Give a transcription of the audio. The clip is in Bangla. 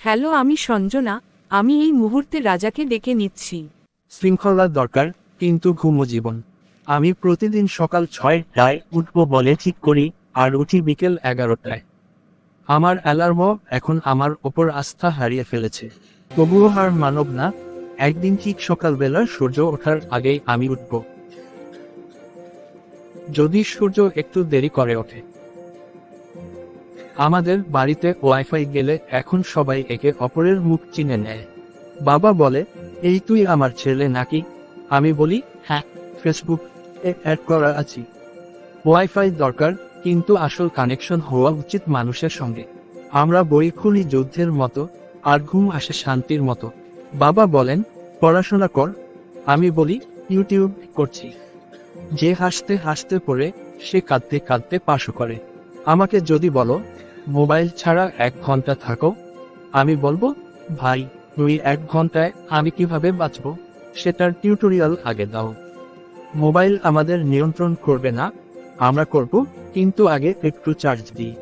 হ্যালো, আমি সঞ্জনা, আমি এই মুহূর্তে রাজাকে ডেকে নিচ্ছি। শৃঙ্খলা দরকার, কিন্তু ঘুমো জীবন। আমি প্রতিদিন সকাল ছয়টায় উঠবো বলে ঠিক করি, আর উঠি বিকেল এগারোটায়। আমার অ্যালার্মও এখন আমার ওপর আস্থা হারিয়ে ফেলেছে। তবুও হার মানব না, একদিন ঠিক সকালবেলা সূর্য ওঠার আগেই আমি উঠব। যদি সূর্য একটু দেরি করে ওঠে আমাদের বাড়িতে ওয়াইফাই গেলে এখন সবাই একে অপরের মুখ চিনে নেয়। বাবা বলে, এই তুই আমার ছেলে নাকি? আমি বলি হ্যাঁ ফেসবুক এ অ্যাড করা আছি। ওয়াইফাই দরকার, কিন্তু আসল কানেকশন হওয়া উচিত মানুষের সঙ্গে। আমরা বই খুলি যুদ্ধের মতো, আর ঘুম আসে শান্তির মতো। বাবা বলেন, পড়াশোনা কর। আমি বলি, ইউটিউব করছি। যে হাসতে হাসতে পড়ে, সে কাঁদতে কাঁদতে পাশও করে। আমাকে যদি বলো মোবাইল ছাড়া এক ঘণ্টা থাকো। আমি বলব, ভাই তুই এক ঘন্টায় আমি কীভাবে বাঁচব? সেটার টিউটোরিয়াল আগে দাও। মোবাইল আমাদের নিয়ন্ত্রণ করবে না। আমরা করব, কিন্তু আগে একটু চার্জ দিই।